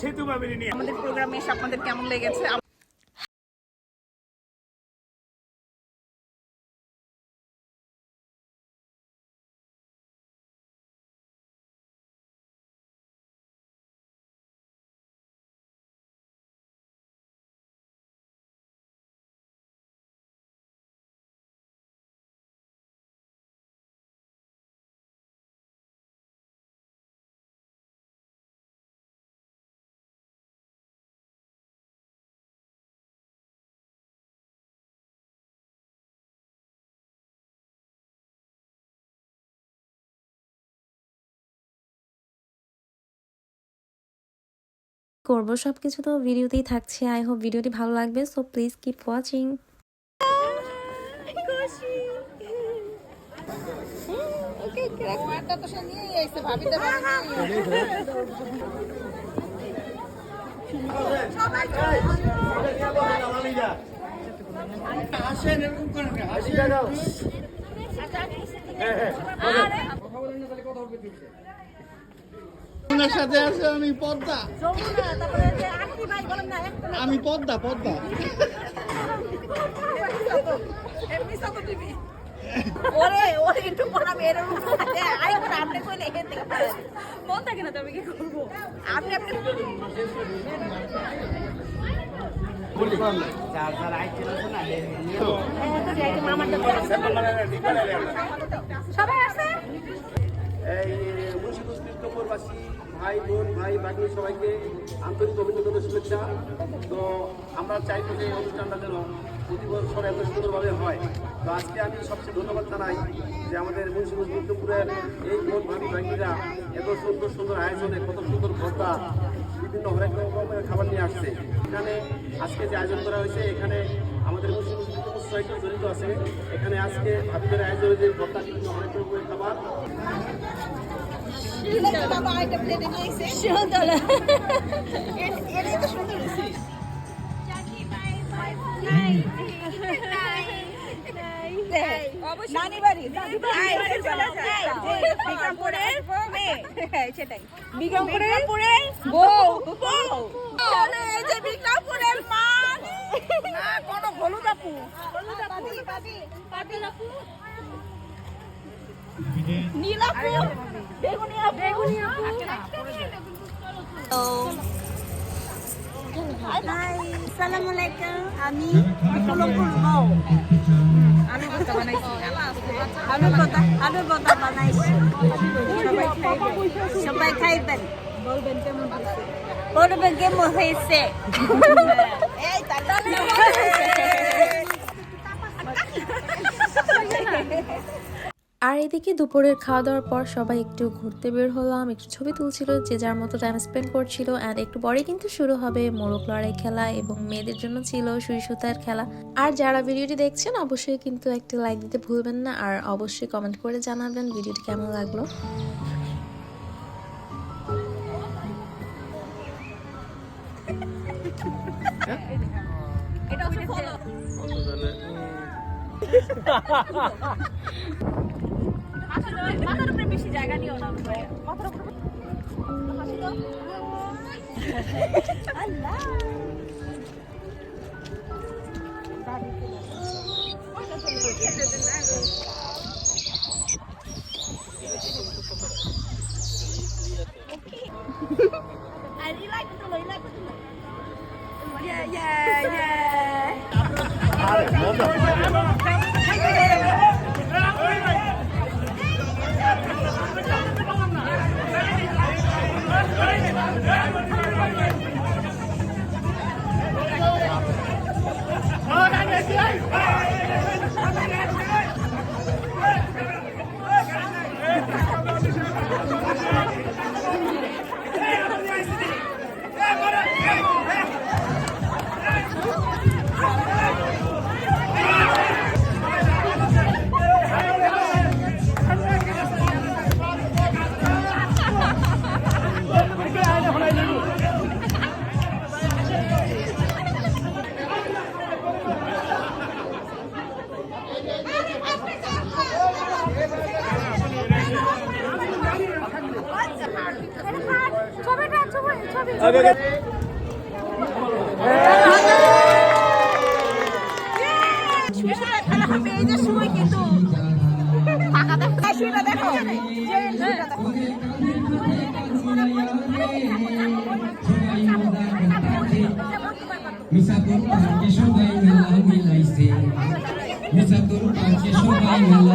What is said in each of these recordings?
সেতু বাবিনী নিয়ে আমাদের প্রোগ্রামে এসে আপনাদের কেমন লেগেছে? করব। সব কিছু তো ভিডিওতেই থাকছে। আই হোপ ভিডিওটি ভালো লাগবে। সো প্লিজ কিপ ওয়াচিং আসেন এরকম করেন না, আসেন। হ্যাঁ, হ্যাঁ, বলেন। আপনার সাথে আছে আমি পদ্মা। আমি পদ্মা পদ্মা। ওরে ওরে একটু পর এরকম আই করে আপনি কইলে এখান থেকে মন থাকে না তবে কি করব? আপনি আপনি সবাই আছে এই মুন্সিগঞ্জ কৃষ্ণপুরবাসী ভাই, বোন, ভাই, ভাগ্নি, সবাইকে আন্তরিক অভিনন্দনের শুভেচ্ছা। তো আমরা চাইব যে অনুষ্ঠানটা যেন প্রতি বছর এত সুন্দরভাবে হয়। তো আজকে আমি সবচেয়ে ধন্যবাদ জানাই যে আমাদের মুন্সিগঞ্জ কৃষ্ণপুরের এই বোন ভাবি ভাগ্নিরা এত সুন্দর সুন্দর আয়োজনে কত সুন্দর ভর্তা বিভিন্ন হরেক রকমের খাবার নিয়ে আসছে। এখানে আজকে যে আয়োজন করা হয়েছে, এখানে আমাদের মুন্সিগঞ্জ কৃষ্ণপুর জড়িত আছে। এখানে আজকে ভাবিদের আয়োজনে যে ভর্তা বিভিন্ন হরেক রকমের খাবার। সেটাই বিক্রমপুরের বউ। বউ। বিক্রমপুরের মা। না কোনো হলুদ আপু। হলুদ আপু পাতিল আপু। নীলাপু বেগুনিয়া বেগুনিয়া হাই সালামু আলাইকুম। আমি কলমপুর বউ আলু ভর্তা বানাইছি। আলু বতা আলু বতা বানাইছি। সবাই খাইবেন। বলবেন কেমন হয়েছে। আর এদিকে দুপুরের খাওয়া দাওয়ার পর সবাই একটু ঘুরতে বের হলাম, একটু ছবি তুলছিল, যে যার মতো টাইম স্পেন্ড করছিল অ্যান্ড একটু পরে কিন্তু শুরু হবে মোরগ লড়াই খেলা এবং মেয়েদের জন্য ছিল সুই সুতার খেলা। আর যারা ভিডিওটি দেখছেন, অবশ্যই কিন্তু একটা লাইক দিতে ভুলবেন না, আর অবশ্যই কমেন্ট করে জানাবেন ভিডিওটি কেমন লাগল। মাথার উপরে বেশি জায়গা নিও না মাথার উপরে হাসি দাও Yeah, মিসাতুর পাঁচে সবাই মেলা মিলাইছে মিসাতুর মেলা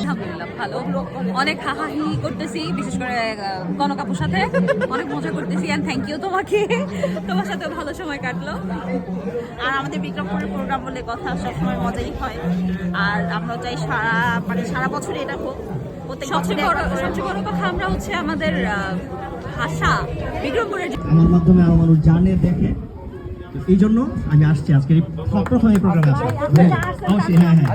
আলহামদুলিল্লাহ ভালো। অনেক হাহাহি করতেছি বিশেষ করে কনকাপুর সাথে। অনেক মজা করতেছি অ্যান্ড থ্যাংক ইউ তোমাকে। তোমার সাথে ভালো সময় কাটলো। আর আমাদের বিক্রমপুরের প্রোগ্রাম বলে কথা সবসময় মজাই হয়। আর আমরা চাই সারা মানে সারা বছর এটা হোক। প্রত্যেক সবচেয়ে বড় সবচেয়ে বড় কথা আমরা হচ্ছে আমাদের ভাষা বিক্রমপুরের আমার মাধ্যমে আরও মানুষ জানে দেখে। এই জন্য আমি আসছি আজকে। প্রথম এই প্রোগ্রামে আসছি। হ্যাঁ, অবশ্যই হ্যাঁ হ্যাঁ।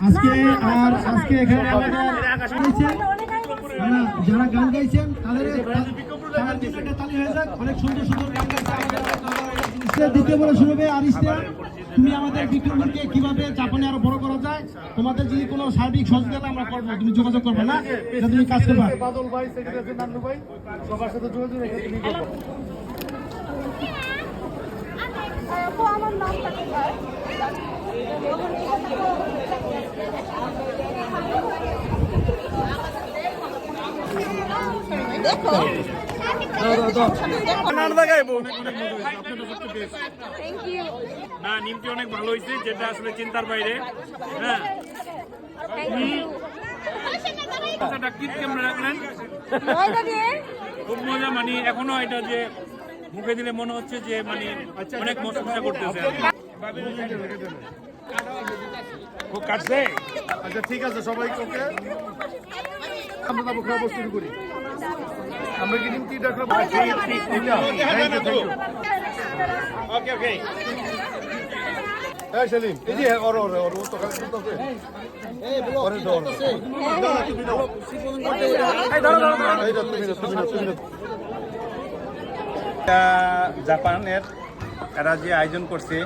আজকে আর আজকে এখানে যারা যারা গান গাইছেন তাদের তালি হয়ে যাক অনেক সুন্দর সুন্দর গান গাইছে ইস্তের দ্বিতীয় বলে শুরু হবে আর ইস্তের তুমি আমাদের বিক্রমপুরকে কীভাবে জাপানে আরও বড় করা যায় তোমাদের যদি কোনো সার্বিক সহযোগিতা আমরা করব তুমি যোগাযোগ করবে না? এটা তুমি কাজ করবা। বাদল ভাই সেক্রেটারি নান্নু ভাই। সবার সাথে যোগাযোগ রেখে তুমি করব। না নিমটি অনেক ভালো হয়েছে যেটা আসলে চিন্তার বাইরে হ্যাঁ খুব মজা মানে এখনও এটা যে মুখে দিলে মনে হচ্ছে যে মানে অনেক মশা করতেছে ও কাটছে আচ্ছা ঠিক আছে সবাই ওকে আমরা খাওয়া শুরু করি আমরা কি নিমতি ডাকলাম ওকে ওকে হ্যাঁ সেলিম এই যে ওর ওর ওর তো খালি শুনতেছে এই বলো ওরে ধর। এই দাও দাও এই দাও তুমি তুমি তুমি জাপানের এরা যে আয়োজন করছে।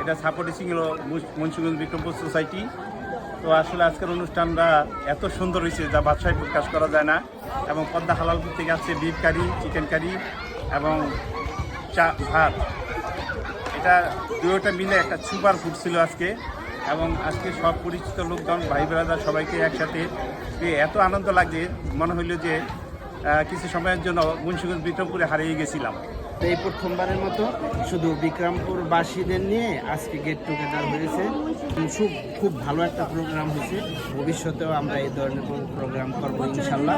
এটা সাপোর্টিং ছিল মুন্সিগঞ্জ বিক্রমপুর সোসাইটি। তো আসলে আজকের অনুষ্ঠানটা এত সুন্দর হয়েছে যা বাদশায় প্রকাশ করা যায় না। এবং পদ্মা হালালপুর থেকে আসছে বিফ কারি চিকেন কারি এবং চা, ভাত। এটা দুটোটা মিলে একটা সুপার ফুড ছিল আজকে। এবং আজকে সব পরিচিত লোকজন, ভাই ব্রাদার সবাইকে একসাথে এত আনন্দ লাগছে। মনে হইল যে কিছু সময়ের জন্য মুন্সিগঞ্জ বিক্রমপুরে হারিয়ে গেছিলাম। এই প্রথমবারের মতো শুধু বিক্রমপুরবাসীদের নিয়ে আজকে গেট টুগেদার হয়েছে। খুব খুব ভালো একটা প্রোগ্রাম হয়েছে। ভবিষ্যতেও আমরা এই ধরনের প্রোগ্রাম করব ইনশাল্লাহ।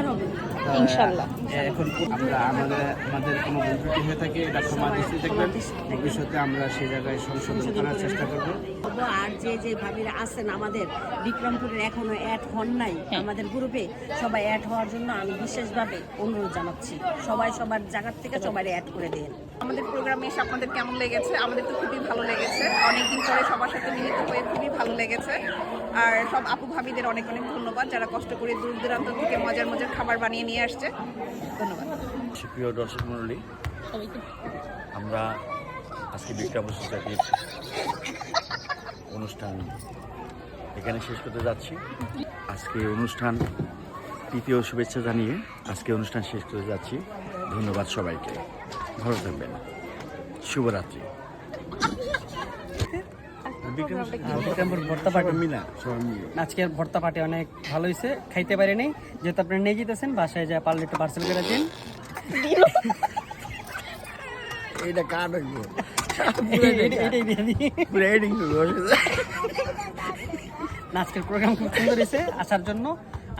ইনশাল্লাহ এখন আমরা আমাদের আমাদের কোনো ভুল হয়ে থাকে এটা ক্ষমা দৃষ্টি দেখবেন। ভবিষ্যতে আমরা সেই জায়গায় সংশোধন করার চেষ্টা করব। করব। আর যে যে ভাবিরা আছেন আমাদের বিক্রমপুরের এখনও অ্যাড হন নাই আমাদের গ্রুপে সবাই অ্যাড হওয়ার জন্য আমি বিশেষভাবে অনুরোধ জানাচ্ছি। সবাই সবার জায়গার থেকে সবাই অ্যাড করে দিন। আমাদের প্রোগ্রামে এসে আপনাদের কেমন লেগেছে? আমাদের তো খুবই ভালো লেগেছে। অনেকদিন পরে সবার সাথে মিলিত হয়ে খুবই ভালো লেগেছে। আর সব আপু ভাবিদের অনেক অনেক ধন্যবাদ যারা কষ্ট করে দূর দূরান্ত থেকে মজার মজার খাবার বানিয়ে নিয়ে আসছে। ধন্যবাদ। সুপ্রিয় দর্শক মণ্ডলী আমরা আজকে বিক্রম সোসাইটির অনুষ্ঠান এখানে শেষ করতে যাচ্ছি। আজকে অনুষ্ঠান তৃতীয় শুভেচ্ছা জানিয়ে আজকে অনুষ্ঠান শেষ করতে যাচ্ছি। ধন্যবাদ সবাইকে। ভালো থাকবেন। শুভরাত্রি। ভর্তা পার্টি। মিলা আজকের ভর্তা পার্টি অনেক ভালো হয়েছে খাইতে পারিনি যেহেতু আপনারা নিয়ে যেতেছেন বাসায় যা পারলে একটু পার্সেল করে দিন। এইটা কার আজকের প্রোগ্রাম খুব সুন্দর হয়েছে আসার জন্য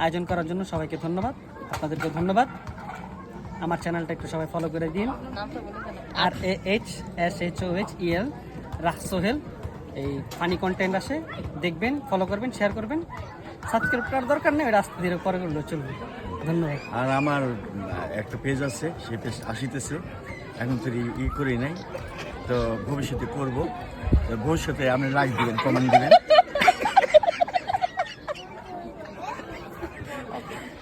আয়োজন করার জন্য সবাইকে ধন্যবাদ আপনাদেরকে ধন্যবাদ। আমার চ্যানেলটা একটু সবাই ফলো করে দিন। আর A H S H O H E L রাহ Sohel এই ফানি কন্টেন্ট আসে, দেখবেন ফলো করবেন শেয়ার করবেন। সাবস্ক্রাইব করার দরকার নেই, রাস্তা ধীরে পরে করলেও চলবে। ধন্যবাদ। আর আমার একটা পেজ আছে সে পেজ আসিতেছে। এখন তো ই- করি নাই। তো ভবিষ্যতে করব। ভবিষ্যতে আপনি লাইক দিবেন কমেন্ট দিবেন।